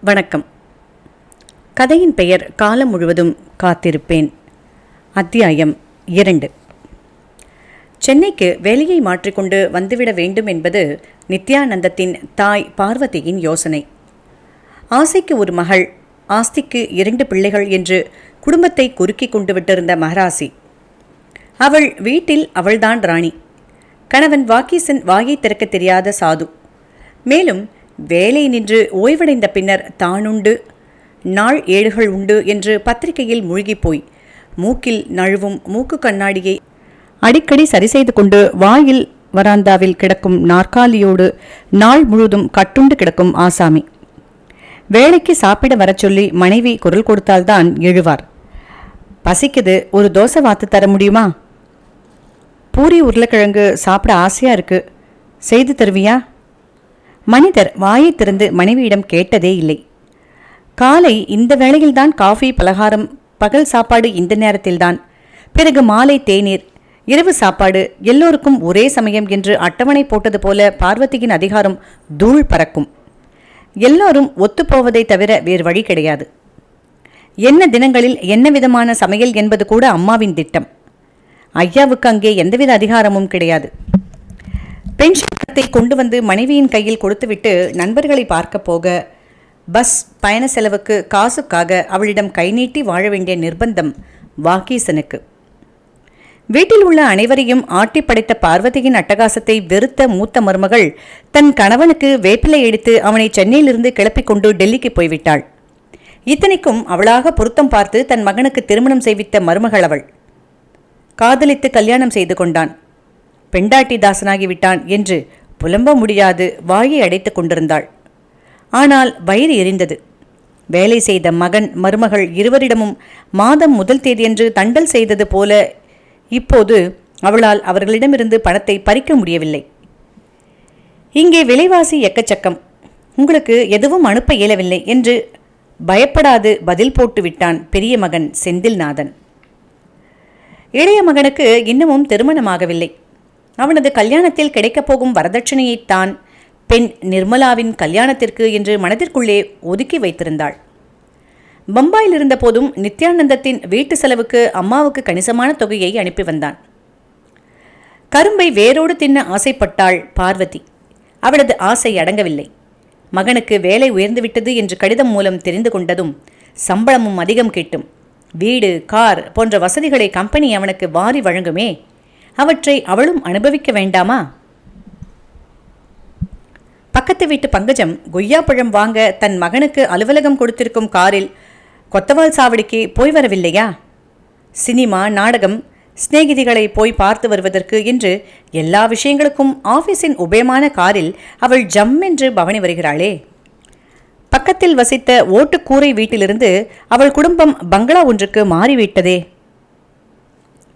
வணக்கம். கதையின் பெயர் காலம் முழுவதும் காத்திருப்பேன். அத்தியாயம் இரண்டு. சென்னைக்கு வேலையை மாற்றிக்கொண்டு வந்துவிட வேண்டும் என்பது நித்யானந்தத்தின் தாய் பார்வதியின் யோசனை. ஆசைக்கு ஒரு மகள் ஆஸ்திக்கு இரண்டு பிள்ளைகள் என்று குடும்பத்தை குறுக்கி கொண்டு விட்டிருந்த மகராசி. அவள் வீட்டில் அவள்தான் ராணி. கணவன் வாக்கீசன் வாயை திறக்க தெரியாத சாது. மேலும் வேலை நின்று ஓய்வடைந்த பின்னர் தானுண்டு நாள் ஏடுகள் உண்டு என்று பத்திரிகையில் மூழ்கிப் போய் மூக்கில் நழுவும் மூக்கு கண்ணாடியை அடிக்கடி சரி செய்து கொண்டு வாயில் வராந்தாவில் கிடக்கும் நாற்காலியோடு நாள் முழுதும் கட்டுண்டு கிடக்கும் ஆசாமி. வேலைக்கு சாப்பிட வரச் சொல்லி மனைவி குரல் கொடுத்தால்தான் எழுவார். பசிக்குது ஒரு தோசை வாத்து தர முடியுமா? பூரி உருளைக்கிழங்கு சாப்பிட ஆசையா இருக்கு. செய்து தருவியா? மனிதர் வாயை திறந்து மனைவியிடம் கேட்டதே இல்லை. காலை இந்த வேளையில்தான் காஃபி பலகாரம் பகல் சாப்பாடு இந்த நேரத்தில்தான். பிறகு மாலை தேநீர் இரவு சாப்பாடு எல்லோருக்கும் ஒரே சமயம் என்று அட்டவணை போட்டது போல பார்வதியின் அதிகாரம் தூள் பறக்கும். எல்லோரும் ஒத்துப்போவதை தவிர வேறு வழி கிடையாது. என்ன தினங்களில் என்ன விதமான சமையல் என்பது கூட அம்மாவின் திட்டம். ஐயாவுக்கு அங்கே எந்தவித அதிகாரமும் கிடையாது. பென்ஷன் பணத்தை கொண்டு வந்து மனைவியின் கையில் கொடுத்துவிட்டு நண்பர்களை பார்க்க போக பஸ் பயண செலவுக்கு காசுக்காக அவளிடம் கை நீட்டி வாழ வேண்டிய நிர்பந்தம் வாக்கீசனுக்கு வீட்டில் உள்ள அனைவரையும் ஆட்டி படைத்த பார்வதியின் அட்டகாசத்தை வெறுத்த மூத்த மருமகள் தன் கணவனுக்கு வேப்பிலை எடுத்து அவனை சென்னையிலிருந்து கிளப்பிக் கொண்டு டெல்லிக்கு போய்விட்டாள். இத்தனைக்கும் அவளாக பொருத்தம் பார்த்து தன் மகனுக்கு திருமணம் செய்வித்த மருமகள் அவள். காதலித்து கல்யாணம் செய்து கொண்டான். பெண்டாட்டி தாசனாகி விட்டான் என்று புலம்ப முடியாது வாயை அடைத்துக் கொண்டிருந்தாள். ஆனால் வயிறு எரிந்தது. வேலை செய்த மகன் மருமகள் இருவரிடமும் மாதம் முதல் தேதியன்று தண்டல் செய்தது போல இப்போது அவளால் அவர்களிடமிருந்து பணத்தை பறிக்க முடியவில்லை. இங்கே விலைவாசி எக்கச்சக்கம். உங்களுக்கு எதுவும் அனுப்ப இயலவில்லை என்று பயப்படாது பதில் போட்டு விட்டான் பெரிய மகன் செந்தில்நாதன். இளைய மகனுக்கு இன்னமும் திருமணமாகவில்லை. அவனது கல்யாணத்தில் கிடைக்கப் போகும் வரதட்சணையைத்தான் பெண் நிர்மலாவின் கல்யாணத்திற்கு என்று மனதிற்குள்ளே ஒதுக்கி வைத்திருந்தாள். பம்பாயில் இருந்தபோதும் நித்யானந்தத்தின் வீட்டு செலவுக்கு அம்மாவுக்கு கணிசமான தொகையை அனுப்பி வந்தான். கரும்பை வேரோடு தின்ன ஆசைப்பட்டாள் பார்வதி. அவளது ஆசை அடங்கவில்லை. மகனுக்கு வேலை உயர்ந்துவிட்டது என்று கடிதம் மூலம் தெரிந்து கொண்டதும் சம்பளமும் அதிகம் கிட்டும். வீடு கார் போன்ற வசதிகளை கம்பெனி அவனுக்கு வாரி வழங்குமே அவற்றை அவளும் அனுபவிக்க வேண்டாமா? பக்கத்து வீட்டு பங்கஜம் கொய்யாப்பழம் வாங்க தன் மகனுக்கு அலுவலகம் கொடுத்திருக்கும் காரில் கொத்தவால் சாவடிக்கு போய் வரவில்லையா? சினிமா நாடகம் சிநேகிதிகளை போய் பார்த்து வருவதற்கு என்று எல்லா விஷயங்களுக்கும் ஆபீஸின் உபயமான காரில் அவள் ஜம் என்று பவனி வருகிறாளே. பக்கத்தில் வசித்த ஓட்டுக்கூரை வீட்டிலிருந்து அவள் குடும்பம் பங்களா ஒன்றுக்கு மாறிவிட்டதே.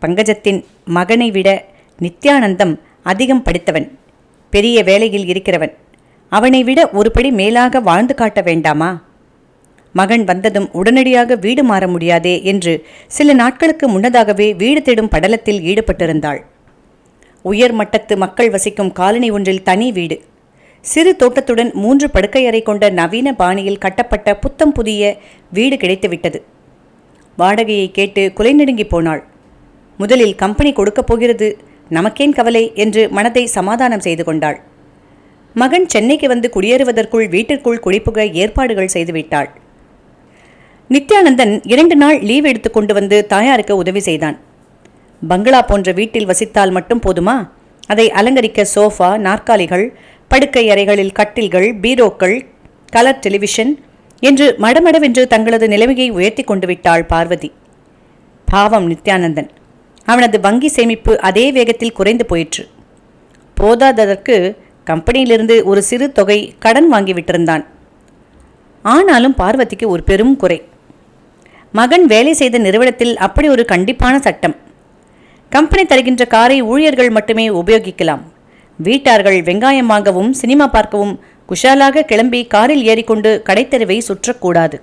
பங்கஜத்தின் மகனை விட நித்யானந்தம் அதிகம் படித்தவன் பெரிய வேலையில் இருக்கிறவன். அவனை விட ஒருபடி மேலாக வாழ்ந்து காட்ட வேண்டாமா? மகன் வந்ததும் உடனடியாக வீடு மாற முடியாதே என்று சில நாட்களுக்கு முன்னதாகவே வீடு தேடும் படலத்தில் ஈடுபட்டிருந்தாள். உயர் மட்டத்து மக்கள் வசிக்கும் காலனி ஒன்றில் தனி வீடு. சிறு தோட்டத்துடன் மூன்று படுக்கையறை கொண்ட நவீன பாணியில் கட்டப்பட்ட புத்தம் புதிய வீடு கிடைத்துவிட்டது. வாடகையை கேட்டு குலை நடுங்கி போனாள். முதலில் கம்பெனி கொடுக்கப் போகிறது. நமக்கேன் கவலை என்று மனதை சமாதானம் செய்து கொண்டாள். மகன் சென்னைக்கு வந்து குடியேறுவதற்குள் வீட்டிற்குள் குடிப்புக ஏற்பாடுகள் செய்துவிட்டாள் நித்யானந்தன் இரண்டு நாள் லீவ் எடுத்து கொண்டு வந்து தாயாருக்கு உதவி செய்தான். பங்களா போன்ற வீட்டில் வசித்தால் மட்டும் போதுமா? அதை அலங்கரிக்க சோஃபா நாற்காலிகள் படுக்கை அறைகளில் கட்டில்கள் பீரோக்கள் கலர் டெலிவிஷன் என்று மடமடவென்று தங்களது நிலைமையை உயர்த்தி கொண்டு விட்டாள் பார்வதி. பாவம் நித்யானந்தன். அவனது வங்கி சேமிப்பு அதே வேகத்தில் குறைந்து போயிற்று. போதாததற்கு கம்பெனியிலிருந்து ஒரு சிறு தொகை கடன் வாங்கிவிட்டிருந்தான் ஆனாலும் பார்வதிக்கு ஒரு பெரும் குறை. மகன் வேலை செய்த நிறுவனத்தில் அப்படி ஒரு கண்டிப்பான சட்டம். கம்பெனி தருகின்ற காரை ஊழியர்கள் மட்டுமே உபயோகிக்கலாம். வீட்டார்கள் வெங்காயம் வாங்கவும் சினிமா பார்க்கவும் குஷாலாக கிளம்பி காரில் ஏறிக்கொண்டு கடைத்தெருவை சுற்றக்கூடாது.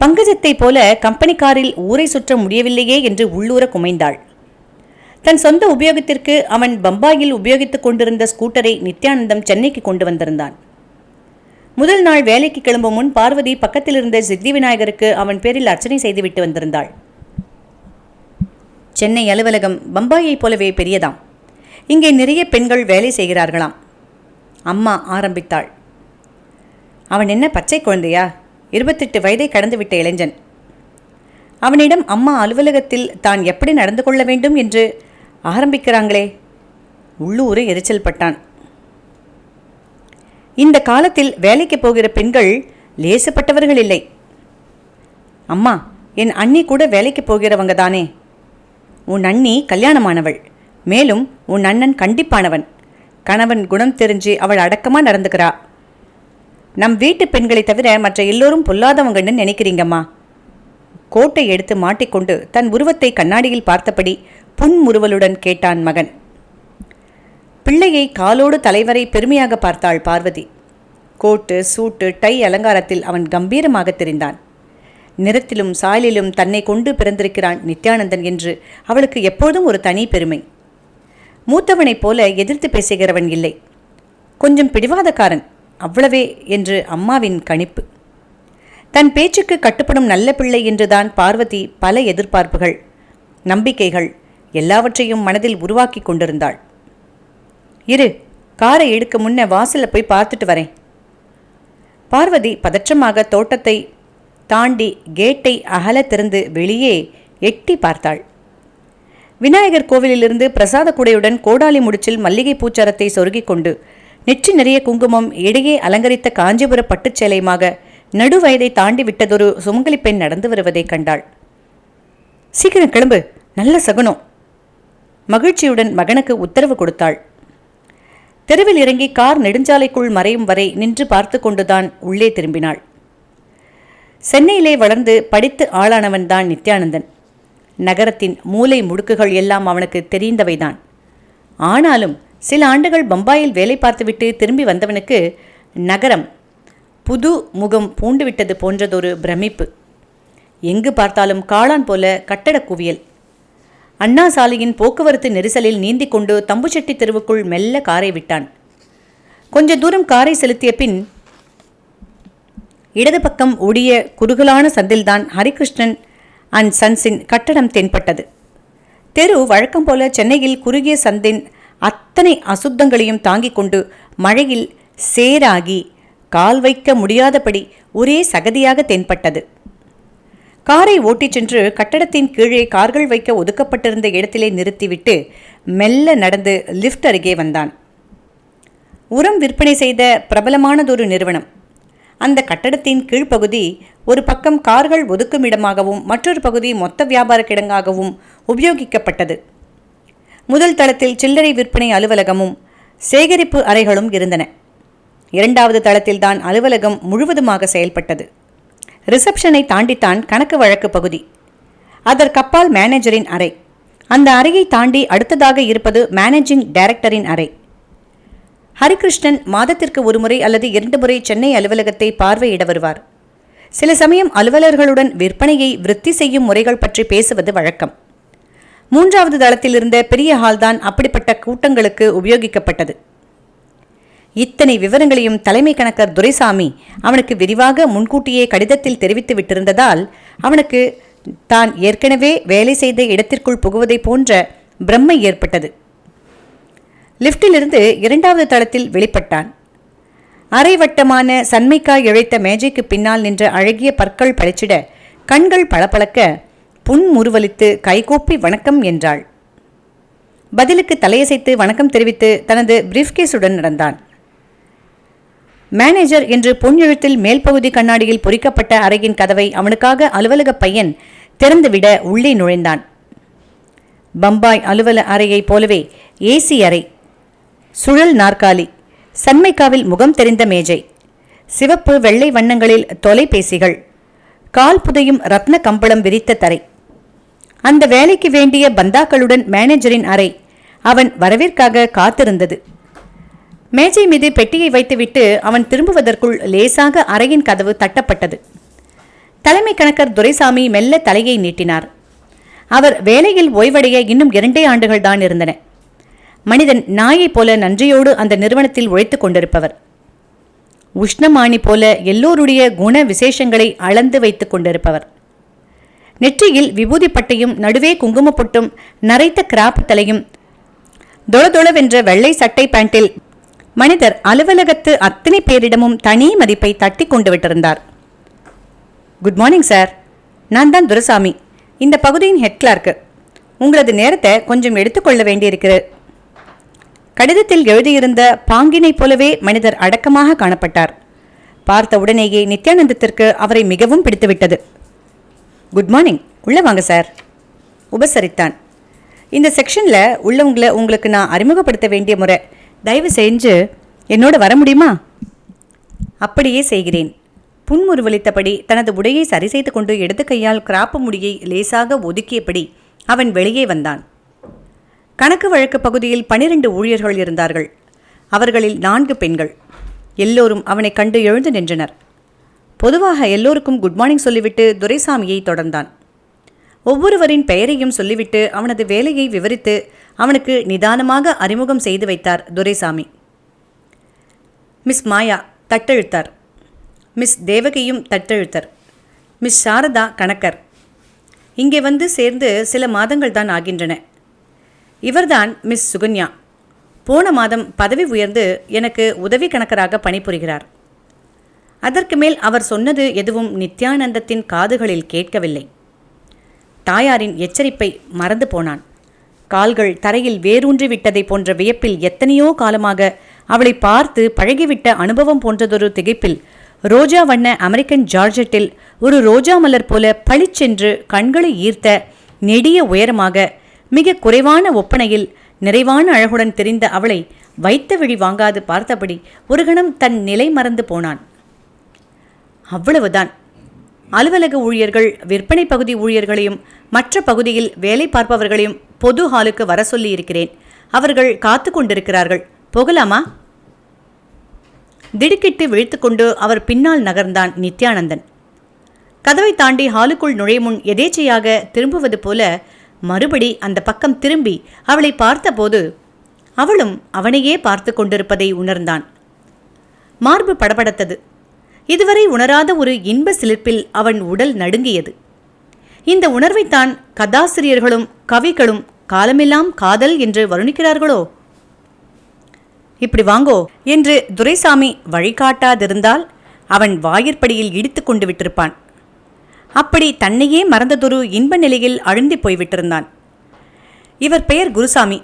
பங்கஜத்தை போல கம்பெனி காரில் ஊரை சுற்ற முடியவில்லையே என்று உள்ளூர குமைந்தாள். தன் சொந்த உபயோகத்திற்கு அவன் பம்பாயில் உபயோகித்துக் கொண்டிருந்த ஸ்கூட்டரை நித்யானந்தம் சென்னைக்கு கொண்டு வந்திருந்தான். முதல் நாள் வேலைக்கு கிளம்பும் முன் பார்வதி பக்கத்தில் இருந்த சித்தி விநாயகருக்கு அவன் பேரில் அர்ச்சனை செய்துவிட்டு வந்திருந்தாள். சென்னை அலுவலகம் பம்பாயைப் போலவே பெரியதாம். இங்கே நிறைய பெண்கள் வேலை செய்கிறார்களாம். அம்மா ஆரம்பித்தாள். அவன் என்ன பச்சை குழந்தையா? இருபத்தெட்டு வயதை கடந்துவிட்ட இளைஞன். அவனிடம் அம்மா அலுவலகத்தில் தான் எப்படி நடந்து கொள்ள வேண்டும்? என்று ஆரம்பிக்கிறாங்களே. உள்ளூர் எரிச்சல் பட்டான். இந்த காலத்தில் வேலைக்கு போகிற பெண்கள் லேசப்பட்டவர்கள் இல்லை. அம்மா என் அண்ணி கூட வேலைக்கு போகிறவங்க தானே. உன் அண்ணி கல்யாணமானவள். மேலும் உன் அண்ணன் கண்டிப்பானவன். கணவன் குணம் தெரிஞ்சு அவள் அடக்கமாக நடந்துக்கிறா. நம் வீட்டு பெண்களை தவிர மற்ற எல்லோரும் பொல்லாதவங்கன்னு நினைக்கிறீங்கம்மா. கோட்டை எடுத்து மாட்டிக்கொண்டு தன் உருவத்தை கண்ணாடியில் பார்த்தபடி புன்முறுவலுடன் கேட்டான் மகன். பிள்ளையை காலோடு தலைவரை பெருமையாக பார்த்தாள் பார்வதி. கோட்டு சூட்டு டை அலங்காரத்தில் அவன் கம்பீரமாக தெரிந்தான். நிறத்திலும் சாயலிலும் தன்னை கொண்டு பிறந்திருக்கிறான் நித்யானந்தன் என்று அவளுக்கு எப்போதும் ஒரு தனி பெருமை. மூத்தவனைப் போல எதிர்த்து பேசுகிறவன் இல்லை. கொஞ்சம் பிடிவாதக்காரன். அவ்வளவே என்று அம்மாவின் கணிப்பு. தன் பேச்சுக்கு கட்டுப்படும் நல்ல பிள்ளை என்றுதான் பார்வதி பல எதிர்பார்ப்புகள் நம்பிக்கைகள் எல்லாவற்றையும் மனதில் உருவாக்கி கொண்டிருந்தாள். இரு காரை எடுக்க முன்ன வாசலில் போய் பார்த்துட்டு வரேன். பார்வதி பதற்றமாக தோட்டத்தை தாண்டி கேட்டை அகல திறந்து வெளியே எட்டி பார்த்தாள். விநாயகர் கோவிலிலிருந்து பிரசாத குடையுடன் கோடாலி முடிச்சில் மல்லிகை பூச்சாரத்தை சொருகிக் கொண்டு நெற்றி நிறைய குங்குமம் இடையே அலங்கரித்த காஞ்சிபுர பட்டுச்சேலையுமாக நடுவயதை தாண்டி விட்டதொரு சுமங்கலி பெண் நடந்து வருவதைக் கண்டாள். சீக்கிரம் கிளம்பு. நல்ல சகுனம். மகிழ்ச்சியுடன் மகனுக்கு உத்தரவு கொடுத்தாள். தெருவில் இறங்கி கார் நெடுஞ்சாலைக்குள் மறையும் வரை நின்று பார்த்து கொண்டுதான் உள்ளே திரும்பினாள். சென்னையிலே வளர்ந்து படித்து ஆளானவன்தான் நித்யானந்தன். நகரத்தின் மூலை முடுக்குகள் எல்லாம் அவனுக்கு தெரிந்தவைதான். ஆனாலும் சில ஆண்டுகள் பம்பாயில் வேலை பார்த்துவிட்டு திரும்பி வந்தவனுக்கு நகரம் புது முகம் பூண்டுவிட்டது போன்றதொரு பிரமிப்பு. எங்கு பார்த்தாலும் காளான் போல கட்டடக் குவியல். அண்ணா சாலையின் போக்குவரத்து நெரிசலில் நீந்திக் கொண்டு தம்புச்செட்டி தெருவுக்குள் மெல்ல காரை விட்டான். கொஞ்ச தூரம் காரை செலுத்திய பின் இடது பக்கம் ஒடிய குறுகலான சந்தில்தான் ஹரிகிருஷ்ணன் அண்ட் சன்ஸின் கட்டடம் தென்பட்டது. தெரு வழக்கம் போல சென்னையில் குறுகிய சந்தின் அத்தனை அசுத்தங்களையும் தாங்கிக் கொண்டு மழையில் சேராகி கால் வைக்க முடியாதபடி ஒரே சகதியாக தென்பட்டது. காரை ஓட்டிச் சென்று கட்டடத்தின் கீழே கார்கள் வைக்க ஒதுக்கப்பட்டிருந்த இடத்திலே நிறுத்திவிட்டு மெல்ல நடந்து லிஃப்ட் அருகே வந்தான். உரம் விற்பனை செய்த பிரபலமானதொரு நிறுவனம். அந்த கட்டடத்தின் கீழ்ப்பகுதி ஒரு பக்கம் கார்கள் ஒதுக்கும் இடமாகவும் மற்றொரு பகுதி மொத்த வியாபார கிடங்காகவும் உபயோகிக்கப்பட்டது. முதல் தளத்தில் சில்லறை விற்பனை அலுவலகமும் சேகரிப்பு அறைகளும் இருந்தன. இரண்டாவது தளத்தில்தான் அலுவலகம் முழுவதுமாக செயல்பட்டது. ரிசப்ஷனை தாண்டித்தான் கணக்கு வழக்கு பகுதி. அதற்கப்பால் மேனேஜரின் அறை. அந்த அறையை தாண்டி அடுத்ததாக இருப்பது மேனேஜிங் டைரக்டரின் அறை. ஹரிகிருஷ்ணன் மாதத்திற்கு ஒருமுறை அல்லது இரண்டு முறை சென்னை அலுவலகத்தை பார்வையிட வருவார். சில சமயம் அலுவலர்களுடன் விற்பனையை விருத்தி செய்யும் முறைகள் பற்றி பேசுவது வழக்கம். மூன்றாவது தளத்தில் இருந்த பெரிய ஹால்தான் அப்படிப்பட்ட கூட்டங்களுக்கு உபயோகிக்கப்பட்டது. இத்தனை விவரங்களையும் தலைமை கணக்கர் துரைசாமி அவனுக்கு விரிவாக முன்கூட்டியே கடிதத்தில் தெரிவித்து விட்டிருந்ததால் அவனுக்கு தான் ஏற்கனவே வேலை செய்த இடத்திற்குள் புகுவதைப் போன்ற பிரம்மை ஏற்பட்டது. லிப்டிலிருந்து இரண்டாவது தளத்தில் வெளிப்பட்டான். அரைவட்டமான சன்மைக்காய் இழைத்த மேஜைக்கு பின்னால் நின்ற அழகிய பற்கள் பழிச்சிட கண்கள் பளபளக்க புன்முறுவலித்து கைகூப்பி வணக்கம் என்றாள். பதிலுக்கு தலையசைத்து வணக்கம் தெரிவித்து தனது பிரீஃப்கேஸுடன் நடந்தான். மேனேஜர் என்று பொன் எழுத்தில் மேல்பகுதி கண்ணாடியில் பொறிக்கப்பட்ட அறையின் கதவை அவனுக்காக அலுவலக பையன் திறந்துவிட உள்ளே நுழைந்தான். பம்பாய் அலுவல அறையைப் போலவே ஏசி அறை சுழல் நாற்காலி சன்மைக்காவில் முகம் தெரிந்த மேஜை சிவப்பு வெள்ளை வண்ணங்களில் தொலைபேசிகள் கால் புதையும் ரத்ன கம்பளம் விரித்த தரை அந்த வேலைக்கு வேண்டிய பந்தாக்களுடன் மேனேஜரின் அறை அவன் வரவிற்காக காத்திருந்தது. மேஜை மீது பெட்டியை வைத்துவிட்டு அவன் திரும்புவதற்குள் லேசாக அறையின் கதவு தட்டப்பட்டது. தலைமை கணக்கர் துரைசாமி மெல்ல தலையை நீட்டினார். அவர் வேலையில் ஓய்வடைய இன்னும் இரண்டே ஆண்டுகள் தான் இருந்தன. மனிதன் நாயைப் போல நன்றியோடு அந்த நிறுவனத்தில் உழைத்துக் கொண்டிருப்பவர். உஷ்ணமானி போல எல்லோருடைய குண விசேஷங்களை அளந்து வைத்துக் கொண்டிருப்பவர். நெற்றியில் விபூதி பட்டையும் நடுவே குங்குமப்பொட்டும் நரைத்த கிராப் தலையும் தொளதொளவென்ற வெள்ளை சட்டை பேண்டில் மனிதர் அலுவலகத்து அத்தனை பேரிடமும் தனி மதிப்பை தட்டி கொண்டு விட்டிருந்தார். குட் மார்னிங் சார் நான் தான் துரசாமி. இந்த பகுதியின் ஹெட் கிளார்க்கு உங்களது நேரத்தை கொஞ்சம் எடுத்துக்கொள்ள வேண்டியிருக்கிறது. கடிதத்தில் எழுதியிருந்த பாங்கினைப் போலவே மனிதர் அடக்கமாக காணப்பட்டார். பார்த்த உடனேயே நித்யானந்தத்திற்கு அவரை மிகவும் பிடித்துவிட்டது. குட் மார்னிங் உள்ளே வாங்க சார் உபசரித்தான். இந்த செக்ஷனில் உள்ளவங்களை உங்களுக்கு நான் அறிமுகப்படுத்த வேண்டிய முறை தயவு செஞ்சு என்னோட வர முடியுமா? அப்படியே செய்கிறேன். புன்முறுவலித்தபடி தனது உடையை சரி செய்து கொண்டு இடது கையால் கிராப்பு முடியை லேசாக ஒதுக்கியபடி அவன் வெளியே வந்தான். கணக்கு வழக்கு பகுதியில் பனிரெண்டு ஊழியர்கள் இருந்தார்கள். அவர்களில் நான்கு பெண்கள். எல்லோரும் அவனை கண்டு எழுந்து நின்றனர். பொதுவாக எல்லோருக்கும் குட் மார்னிங் சொல்லிவிட்டு துரைசாமியை தொடர்ந்தான். ஒவ்வொருவரின் பெயரையும் சொல்லிவிட்டு அவனது வேலையை விவரித்து அவனுக்கு நிதானமாக அறிமுகம் செய்து வைத்தார் துரைசாமி. மிஸ் மாயா தட்டெழுத்தார். மிஸ் தேவகியும் தட்டெழுத்தர். மிஸ் சாரதா கணக்கர். இங்கே வந்து சேர்ந்து சில மாதங்கள் தான் ஆகின்றன. இவர்தான் மிஸ் சுகன்யா. போன மாதம் பதவி உயர்ந்து எனக்கு உதவி கணக்கராக பணிபுரிகிறார். அதற்கு மேல் அவர் சொன்னது எதுவும் நித்யானந்தத்தின் காதுகளில் கேட்கவில்லை. தாயாரின் எச்சரிப்பை மறந்து போனான். கால்கள் தரையில் வேரூன்றி விட்டதை போன்ற வியப்பில் எத்தனையோ காலமாக அவளை பார்த்து பழகிவிட்ட அனுபவம் போன்றதொரு திகைப்பில் ரோஜா வண்ண அமெரிக்கன் ஜார்ஜெட்டில் ஒரு ரோஜா மலர் போல பளிச்சென்று கண்களை ஈர்த்த நெடிய உயரமாக மிக குறைவான ஒப்பனையில் நிறைவான அழகுடன் தெரிந்த அவளை வைத்த விழி வாங்காது பார்த்தபடி ஒரு கணம் தன் நிலை மறந்து போனான். அவ்வளவுதான். அலுவலக ஊழியர்கள் விற்பனை பகுதி ஊழியர்களையும் மற்ற பகுதியில் வேலை பார்ப்பவர்களையும் பொது ஹாலுக்கு வர சொல்லி இருக்கிறேன். அவர்கள் காத்து கொண்டிருக்கிறார்கள். போகலாமா? திடுக்கிட்டு விழித்துக்கொண்டு அவர் பின்னால் நகர்ந்தான் நித்யானந்தன். கதவை தாண்டி ஹாலுக்குள் நுழைமுன் எதேச்சையாக திரும்புவது போல மறுபடி அந்த பக்கம் திரும்பி அவளை பார்த்தபோது அவளும் அவனையே பார்த்து கொண்டிருப்பதை உணர்ந்தான். மார்பு படபடத்தது. இதுவரை உணராத ஒரு இன்ப சிலிர்ப்பில் அவன் உடல் நடுங்கியது. இந்த உணர்வைத்தான் கதாசிரியர்களும் கவிகளும் காலமெல்லாம் காதல் என்று வருணிக்கிறார்களோ? இப்படி வாங்கோ என்று துரைசாமி வழிகாட்டாதிருந்தால் அவன் வாயிற்படியில் இடித்து கொண்டு விட்டிருப்பான். அப்படி தன்னையே மறந்ததொரு இன்ப நிலையில் அழுந்தி போய்விட்டிருந்தான். இவர் பெயர் குருசாமி.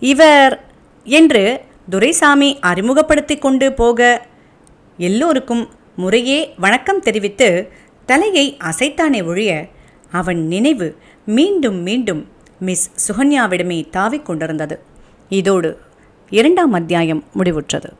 இவர் என்று துரைசாமி அறிமுகப்படுத்தி கொண்டு போக எல்லோருக்கும் முறையே வணக்கம் தெரிவித்து தலையை அசைத்தானே ஒழிய அவன் நினைவு மீண்டும் மீண்டும் மிஸ் சுகன்யாவிடமே தாவிக் கொண்டிருந்தது. இதோடு இரண்டாம் அத்தியாயம் முடிவுற்றது.